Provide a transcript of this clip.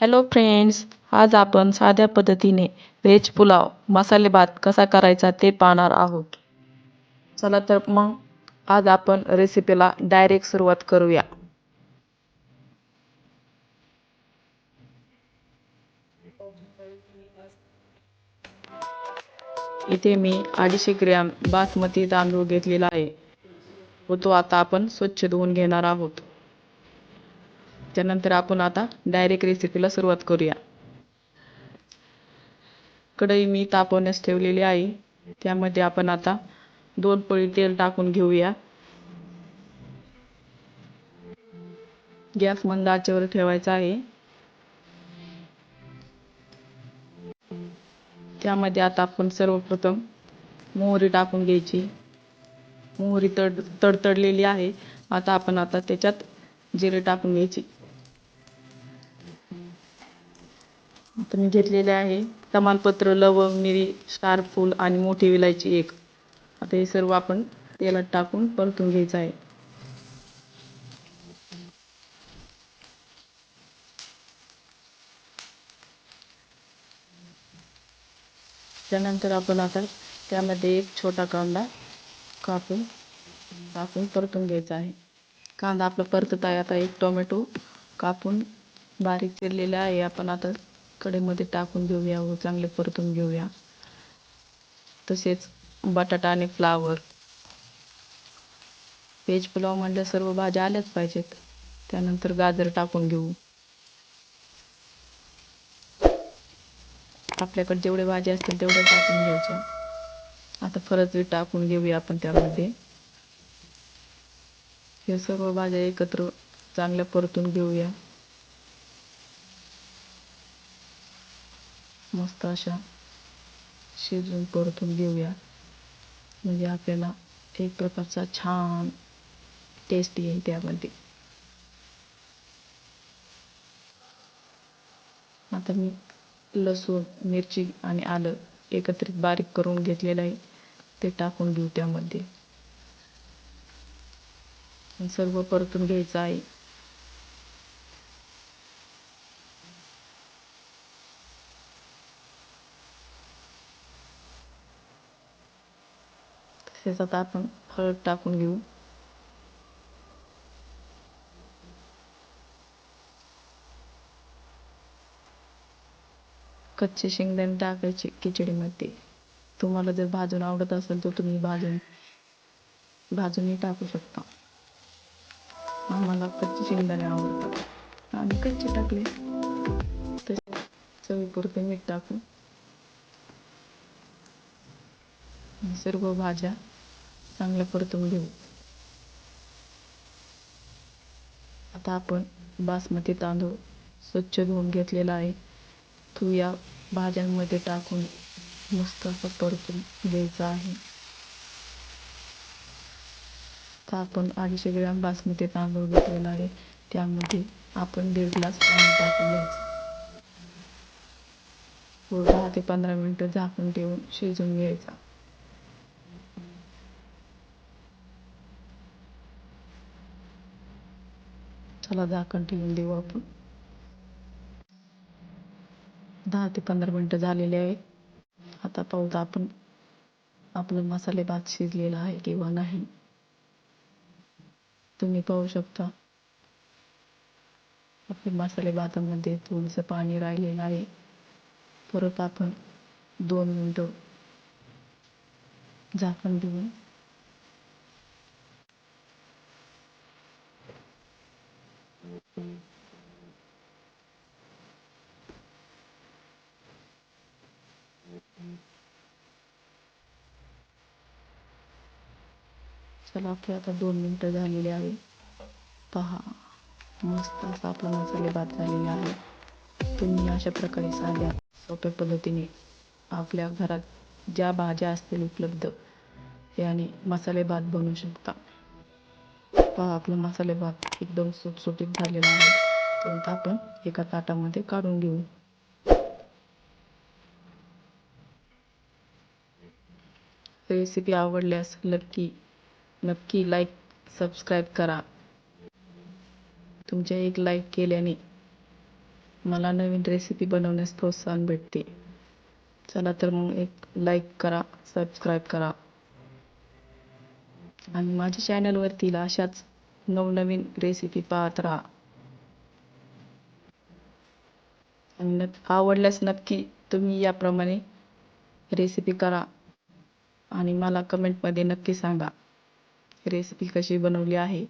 Hello friends आज आपण साध्या पद्धतीने व्हेज पुलाव मसाले भात कसा करायचा ते पाहणार आहोत. चला तर मग आज आपण रेसिपीला डायरेक्ट सुरुवात करूया. इथे मी अडीचशे ग्रॅम बासमती तांदूळ घेतलेला आहे. व तो आता आपण स्वच्छ धुवून घेणार आहोत. त्यानंतर आपण आता डायरेक्ट रेसिपीला सुरुवात करूया. कढई मी तापवण्यास ठेवलेली आहे. त्यामध्ये आपण आता दोन पळी तेल टाकून घेऊया. गॅस मंद आचेवर ठेवायचा आहे. त्यामध्ये आता आपण सर्वप्रथम मोहरी टाकून घ्यायची. मोहरी तड तडतडलेली आहे. आता आपण आता त्याच्यात जिरे टाकून घ्यायची. आता मी घेतलेले आहे. तमालपत्र लवंग मिरी स्टार फूल आणि मोठी विलायची एक. आता हे सर्व आपण तेलात टाकून परतून घ्यायचं आहे. त्यानंतर आपण आता त्यामध्ये एक छोटा कांदा कापून टाकून परतून घ्यायचा आहे. कांदा आपला परतत आहे. आता एक टोमॅटो कापून बारीक चिरलेला आहे. आपण आता कडेमध्ये टाकून घेऊया व चांगले परतून घेऊया. तसेच बटाटा आणि फ्लावर. व्हेज पुलाव म्हटलं सर्व भाज्या आल्याच पाहिजेत. त्यानंतर गाजर टाकून घेऊ. आपल्याकडे जेवढे भाज्या असतील तेवढ्या टाकून घ्यायच्या. आता फरसबी टाकून घेऊया आपण त्यामध्ये. हे सर्व भाज्या एकत्र चांगल्या परतून घेऊया. मस्त अशा शिजून परतून घेऊया. म्हणजे आपल्याला एक प्रकारचा छान टेस्ट येईल त्यामध्ये. आता मी लसूण मिरची आणि आलं एकत्रित बारीक करून घेतलेलं आहे. ते टाकून घेऊ त्यामध्ये. सर्व परतून घ्यायचं आहे. तसेच आपण हळद टाकून घेऊ कच्चे शेंगदाणे टाकायचे खिचडीमध्ये. तुम्हाला जर भाजून आवडत असेल तर तुम्ही भाजून भाजूनही टाकू शकता. आम्हाला कच्चे शेंगदाणे आवडतात. आम्ही कच्चे टाकले. तसे चवीपुरते मीठ टाकू सर्व भाज्या चांगलं परतून घेऊ. आता आपण बासमती तांदूळ स्वच्छ धुवून घेतलेला आहे. तो या भाज्यांमध्ये टाकून मस्त असं परतून घ्यायचा आहे. तर आपण अडीचशे ग्रॅम बासमती तांदूळ घेतलेला आहे. त्यामध्ये आपण दीड ग्लास पाणी टाकून घ्यायचं. व दहा ते पंधरा मिनटं झाकून ठेवून शिजून घ्यायचा. चला झाकण ठेवून देऊ आपण. दहा ते पंधरा मिनटं झालेले आहे. आता पाहू आपण आपलं मसाले भात शिजलेला आहे किंवा नाही. तुम्ही पाहू शकता. आपले मसाले भातामध्ये थोडंसं पाणी राहिलेलं आहे. परत आपण दोन मिनटं झाकण देऊन चला आपले आता दोन मिनटं झालेली आहे पहा मस्त असा आपला मसाले भात झालेला आहे. तुम्ही अशा प्रकारे साध्या सोप्या पद्धतीने आपल्या घरात ज्या भाज्या असतील उपलब्ध याने मसाले भात बनवू शकता. आपला मसाले भात एकदम सुटसुटीत झालेला आहे? तर आपण एका ताटामध्ये काढून घेऊ. रेसिपी आवडल्यास नक्की नक्की लाईक सबस्क्राईब करा. तुमच्या एक लाईक केल्याने मला नवीन रेसिपी बनवण्यास प्रोत्साहन भेटते. चला तर मग एक लाईक करा सबस्क्राईब करा. आणि माझ्या चॅनलवरती अशाच नवनवीन रेसिपी पाहत राहा. आणि नक् आवडल्यास नक्की तुम्ही याप्रमाणे रेसिपी करा. आणि मला कमेंटमध्ये नक्की सांगा. रेसिपी कशी बनवली आहे?